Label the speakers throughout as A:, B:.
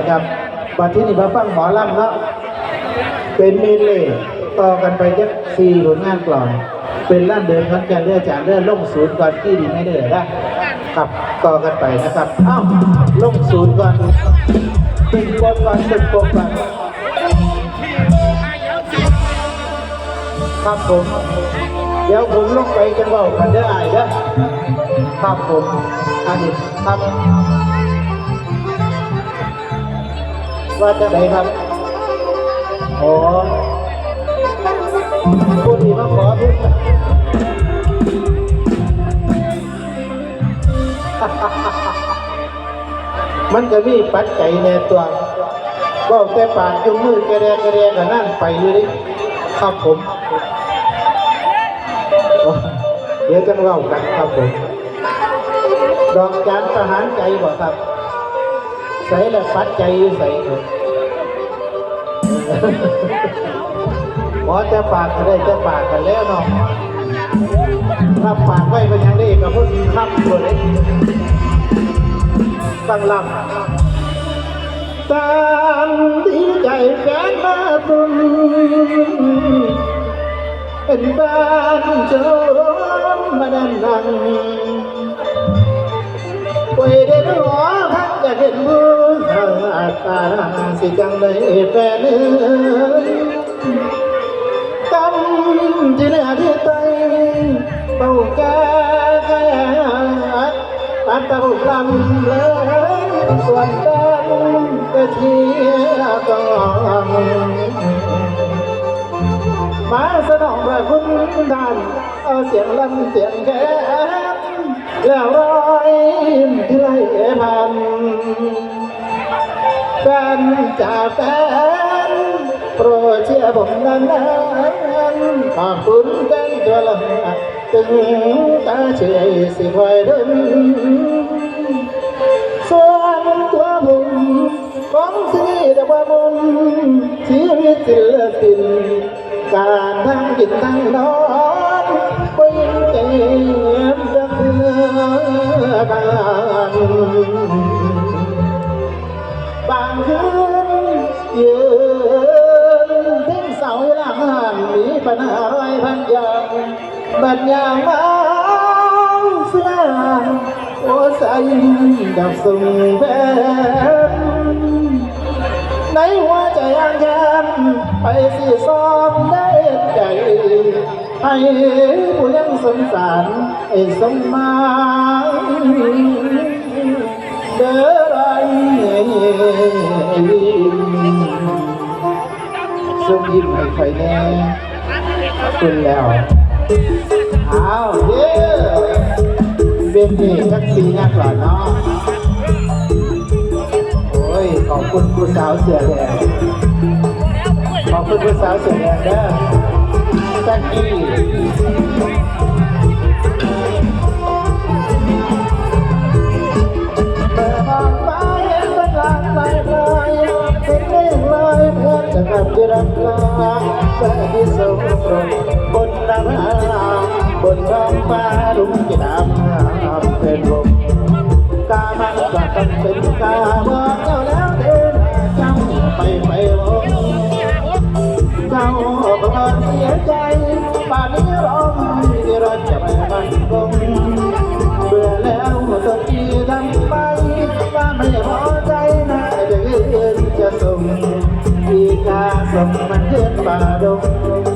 A: นะครับบัดที่นี่มาฟังหมอลำเนาะเป็นเมนเล่ต่อกันไปจักสี่ผลงานกลอน เป็นล่านเดินพันแกนเรือจานเรือล่งศูนย์ก่อนที่ดีไม่เด้อนะครับต่อกันไปนะครับอ้าวล่งศูนย์ก่อนตึงโปกก่อนตึงโปกก่อนครับผม เดี๋ยวผมลงไปกันเว่ากันเด้ออายเด้อครับผมอันนี้ครับ ว่าจะไหนครับโอ้ผู้ที่มาขอทุกมันจะมีปัจจัยในตัวก็แต่ปากจุงมือกระเดกระเดกันนั่นไปอยู่ดิครับผม เดี๋ยวจะเล่ากันครับผม ดอกจานประหารใจบ่ครับ ใส่และปัดใจใส่หมอจะปากก็ได้จะปากกันแล้วเนาะถ้าปากไว้เป็ยังได้กับพุ่นครับตัวเล็กตั้งลำตามที่ใจแฟนมาตุนเป็นบ้านเจ้าร้อนมาดันดังป่วยได้หรอ ท่านจะเห็นมืออาตาสิจังได้แฟนเอ้ยกำที่เหนือที่ใต้เป่าก่แก่ปัดเป่าลำเลยส่วนกันก็เทียกองมาสนองพระคุณทานเอาเสียงลำเสียงแค้นแล้วรอ ยที่ไล่พันแฟนจ่าแฟนโปรดเชียร์ผมนานๆขอบคุณกันตัวละถึงตาเฉยสิคอยดินส่วนตัวผมของสีดอกว่าบุญชีวิตศิลปินการทั้งกินทั้งนอนก็ยังเก็บ ดักเนื้อบางคืนยืนทิ้งเสาหลังหันมีปัญหาร้อยพันอย่างบัดยามมาสนามโอ้ใส่ดับส่งแฟนในหัวใจอังแกนไปสิซ้อมได้ใจ ให้ผู้เลี้ยงสงสารให้สมหมาเด้อไรส่งยิ้มให้ใครแน่ขอบคุณแล้วอ้าวเย้เบนนี่ทักซีนักหล่อเนาะโอ้ยขอบคุณผู้สาวเสือแดงขอบคุณผู้สาวเสือแดงเด้อ จักกี้เปิดมองไปเห็นเป็นลางลายลายเห็นเรื่องลยเพื่อนจะกลับที่รักลาเพื่อที่สมตรงบนน้ำหาบนท้องฟ้ารุ่งที่ดำเป็นลมกามันก็ต้องเป็นกาบอกเจ้าแล้วเดินจ้าไปไปลง ส่งมันเกินป่าดง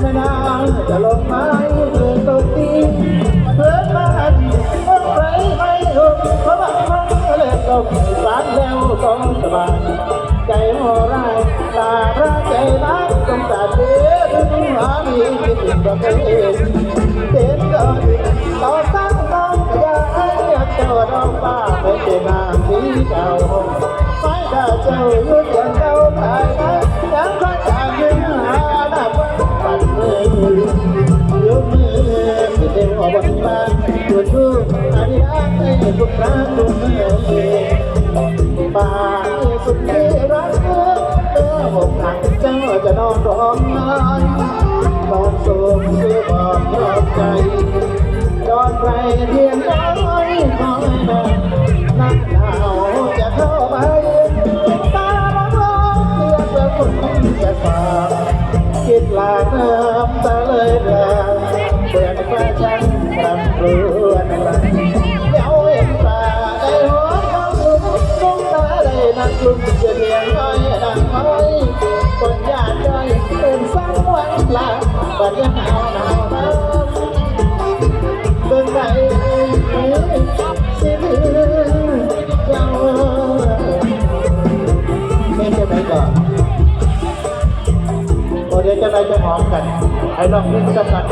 A: ไม่นานจะลงไม้เพื่อตัวตีเพื่อนมาดีโอ้ไรไม่หกเพราะว่ามันเล่นลมสารแล้วต้องสบายใจโหร้ายตาพระใจรักต้องตัดเดือดถึงหามีคิดถึงประเทศเด็ดก็ต่อตั้งน้องอยากให้เจ้าน้องป้าเป็นนางสีเจ้าไม่ได้เจ้ายุดยังเจ้าตายนะยั ยกมือสิเดียวบนบ้านตัวชูอาดิอาให้ทุกครั้งทุกเมื่อป่าสุดที่รักเมื่อหกหลังเจ้าจะนอนร้องไห้ตอนสูงคือบอกยอมใจยอดใครเพียงน้อยคอยนานนักหนาวจะเข้าไปตามคนจะฝาก คิดลาน้ำตาเลยลาเปลี่ยนแฟชั่นปรับเปลี่ยนอะไรเดี๋ยวเห็นตาได้หัวเขาสุดน้องตาได้นักลุ่มจะเลี้ยงน้อยดังน้อยคนยากใจเป็นสา จะหอมกัน ไอ้ลองนี่สักกัน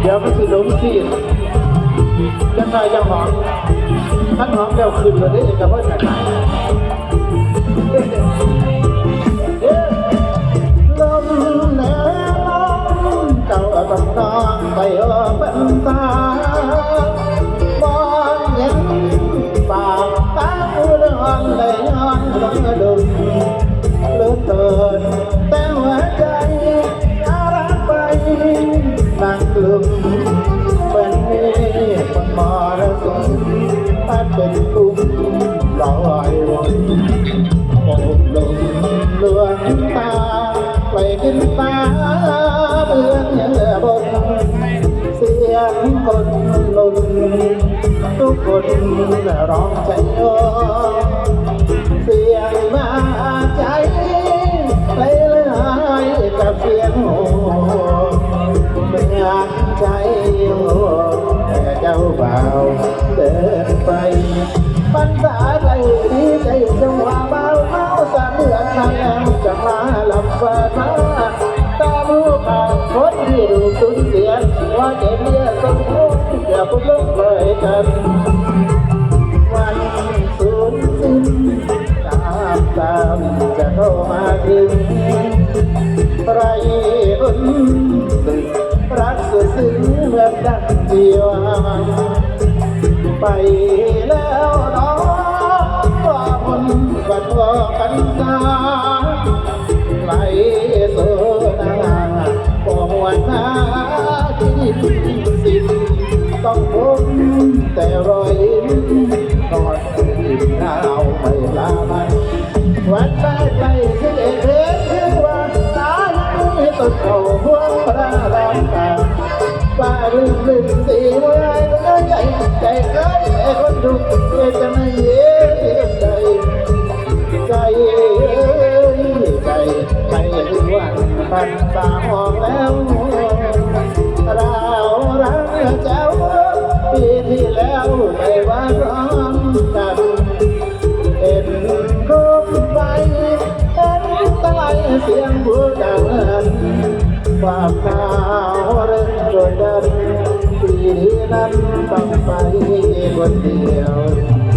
A: เดี๋ยวมันสิหลงที่จะไปจะหอมท่านหอมแล้วคืนเลยนี่กับว่าจะไหน เสียงคนลุนทุกคนร้องใจโยเสียงมาใจไปเลยกับเสียงโหเมื่อใจโหแต่เจ้าบ่าวเดินไปปัญษาใจดีใจจังหวะเบา เจ็บเยี่ยสมควรอย่าพิ่งลงเลยกันวันสูญสิ้นตามตามจะเข้ามาถึงไรอุ่นรักสุดซึ้งเมื่อดังเดียวไปแล้วน้องว่าคนบัดว่ากันตาไหลโซนาปวดหน้าที่สิ้น ต้องพบแต่รอยยิ้มกอดสิ่งหนาวไม่ลามันวันใกล้ใกล้ที่เห็นคือว่าตายต้นเขาพวงพระรามกาป้าลืมลืมสีไว้ใจใจเกินแต่คนดูจะไม่เย็นใจใจใจใจรู้ว่าปันตาออกแล้ว วไม่ว่าร้องกันเอ็นรูปไปเอ็นตะไลเสียงผู้ดังความหนาวเริ่มกดดันปีนั้นต้องไปคนเดียว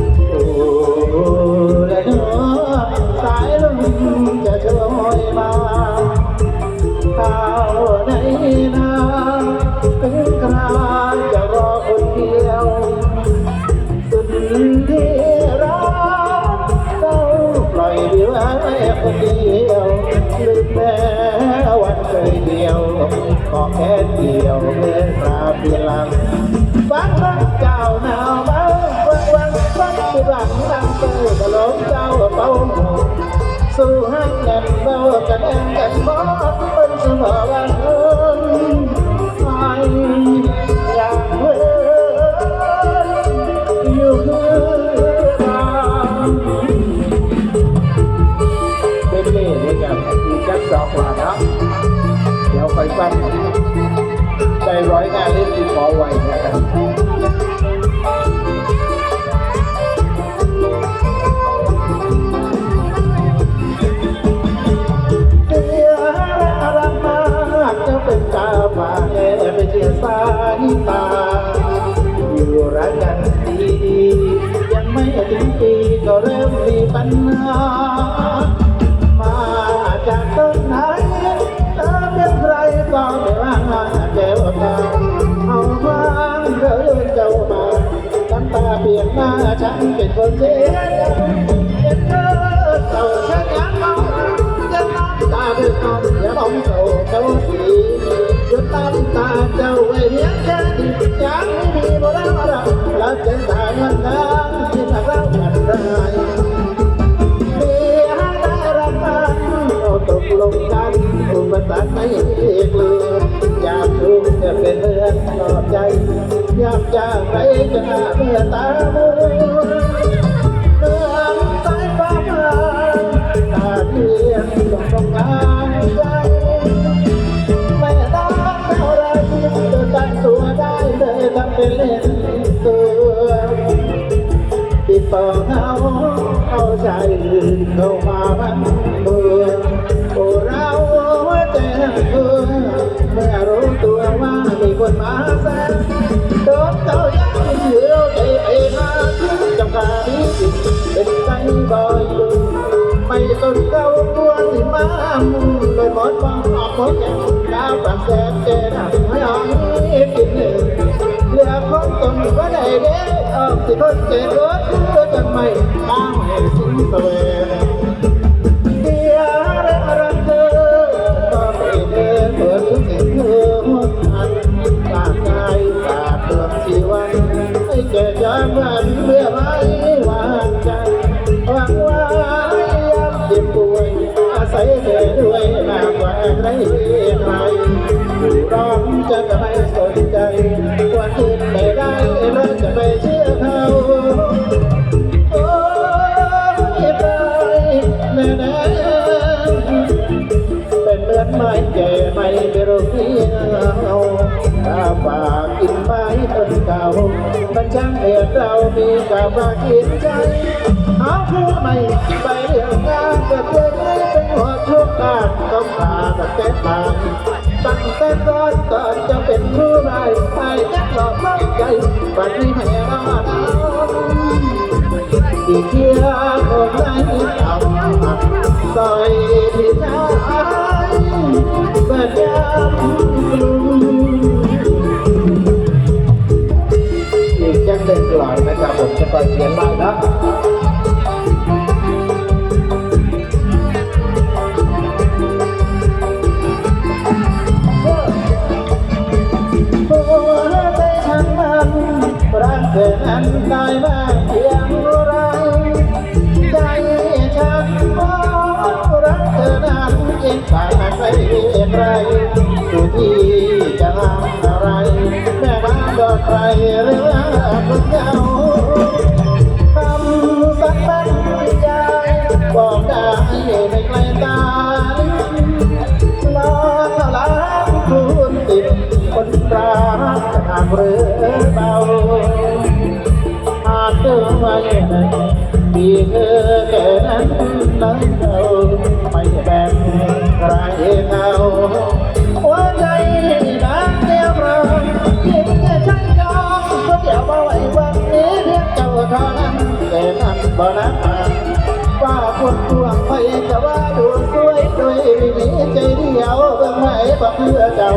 A: ล่อยเดียวให้คนเดียวลืมแม้วันเคยเดียวขอแค่เดียวเมื่อราเพียงหลังฟังรักเจ้าหนาวเบาฟังวันฟังที่หลังดังเตยตะลงเจ้าเป้าหมู่สู้ให้แน่นเบากันเองกันบ่เป็นเสมอวันเอิ มีจักสองหลานะเดี๋ยวไปฟังใจร้อยงานเล่นที่ขอไว้นะครับเสียรักมากจะเป็นตาฝ่าแอบไปเชียสายตาอยู่รักกันดียังไม่ถึงปีก็เริ่มมีปัญหา ดมาฉันเป็นคนเสียเป็นเธอเศร้าฉันยังเอาจะน้ำตาเป็นน้ำอย่าลองเศร้าเจ้าสีจะน้ำตาเจ้าไว้เพียงฉันยังมีบ่ได้มารับรัะเส้นทางวันนั้นที่ทาเราผ่าได้มีให้ได้รับกันเราตกลงกันอุปสรรคไม่เอกลืออยากรู้จะเป็นเพื่อนตอบใจ ยามจากไรจะหาเมื่อตามัวเมืองสายฟ้าผ่านตาเทียนตรงตรงกลางใจไม่รักเท่าไรเธอตั้งตัวได้เลยทำเป็นเล่นตัวติดต่อเขาเอาใจเข้ามาบันเบือโอ้เราหัวใจหักเธอเมื่อรู้ตัวว่ามีคนมาแซ เป็นใจบ่อยดูไม่สนเขาตัวสิมามุ่งเลยหมดฟังออกหมดแก่ดาวปากแสนเจนับไม่เอากินหนึ่งเหลือคนตนก็ได้เด้ออกสิทนเจ็บรถเพื่อจะไม่ตามให้สิ้นตัว มากกว่าใครใครร้องจะไม่สนใจวันอื่นไม่ได้แล้วจะไปเชื่อเขาโอ้ยไปแน่แน่เป็นเหมือนไม้แก่ไม่รูปเดียวถ้าฝากกินไม้ต้นเก่ามันช่างเดือดเรามีกับฝากินใจเอาคือไม่ไปเรื่องงานก็เพื่อน หัวช่วงการต้องขาแตั้งแต่ตายตั้งแต่ก่อนตอนจะเป็นครูใหม่ไปยักหลอกล่อใจวันนี้ให้รอดอีกเที่ยคงได้เอาซอยที่ท้เปิดยามกลุ่มอีกจังเด็กหลอนนะครับผมจะไปเขียนไว้นะ ได้ไม่ไกลตาลาลาคุณติดคนรักหากเรือเบาอาจเดินไว้ในมีเธอแค่นั้นนั้นเราไม่แบ่งใครเขาหัวใจนักเดียวเรายิ่งจะใช้จองก็เดี๋ยวมาไว้วันนี้เพียงเจ้าเท่านั้นแต่นั้นบ่นัก ป้าคนดวงไปจะว่าดูสวยด้วยมีใจเดียวเบิ่งไหนบ่เพื่อเจ้า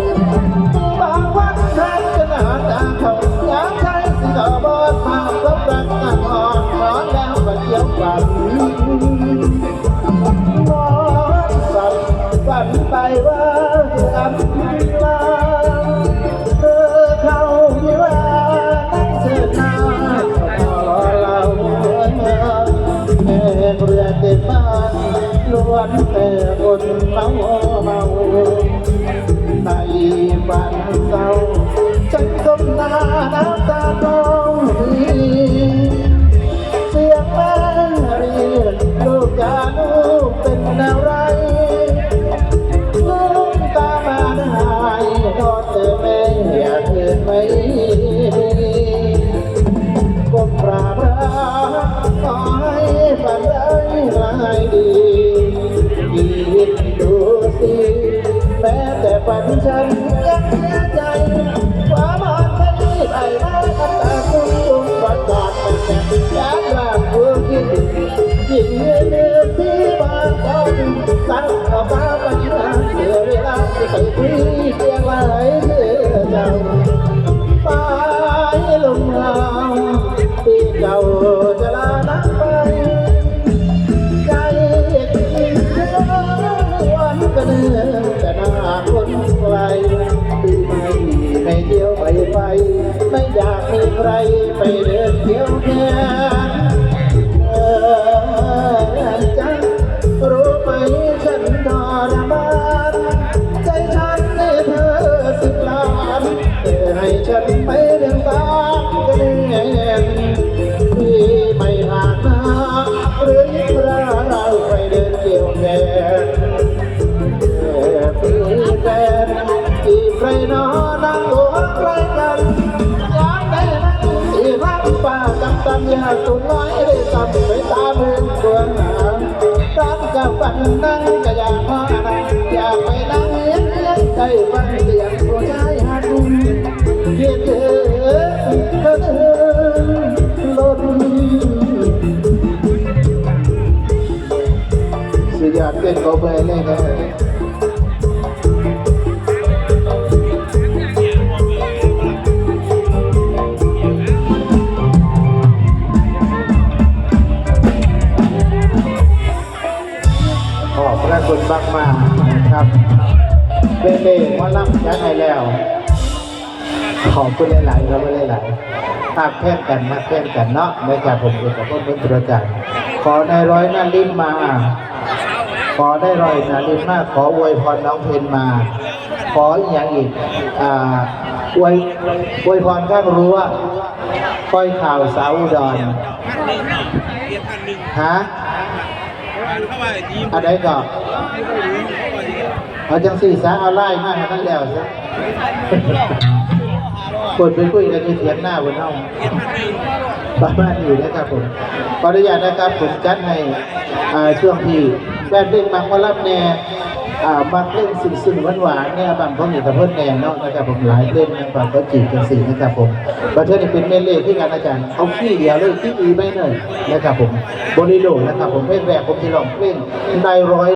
A: วนแต่คนเมาเมาในฝันเศร้า ฝันฉันยังเสียใจความหวังฉันที่ไปมาน้ำตาคุ้มคุ้มประกาดมันแน่อยากลาผู้คิดยิ่งเนื้อเนื้อที่บานเขาสั่งเอามาปัญหาเสียเวลาที่ไปคุยเพียงหลเดือนเจ้ ไม่อยากให้ใครไปเดินเที่ยวแค่ำยาตุน้อยได้ตำไปตามเมืองตัวหนาร้านกับปันนั่งก็อยากมานั่งอยากไปนั่งเลี้ยงเลี้ยงใจฟังเสียงผู้ชายหันเกียดเกินเกินล้นสุดยอดเต้นโกเบยเลยครั เป็นเล่ว่ารับยัดให้แล้ว ขอบคุณหลายๆครับหลายๆภาคแพ่งกันมาแพ่งกันเนาะในการผมเกิดกับพวกเพื่อนประจักษ์ขอในร้อยหน้าลิ้นมา ขอได้ร้อยหน้าลิ้นมาขออวยพรน้องเพนมา ขออีกอย่างอีกอ่าอวยอวยพรข้างรั้วก้อยข่าวสาวอุดรฮะอันใดก็ เอาจังสี่สาเอาไล่มากทั้งแล้วซะกดไปคุยกันที่เถียงหน้าบนห้องประมาณนี้นะครับผมขออนุญาตนะครับผมจัดให้อ่าช่วงที่แฟนเพลงบางมารับแน่อ่าบางเพลงซึ้งๆหวานๆเนี่ยบางเพลงกับเพื่อนแน่เนาะนะครับผมหลายเพลงนะครับก็จีบกันสีนะครับผมประเทศนี้เป็นเมเล่ที่กันอาจารย์เอาขี้เดียวเลยขี้อีไม่เนยนะครับผมโบลิโดนะครับผมเพลงแรกผมที่ร้องเพลงนายร้อย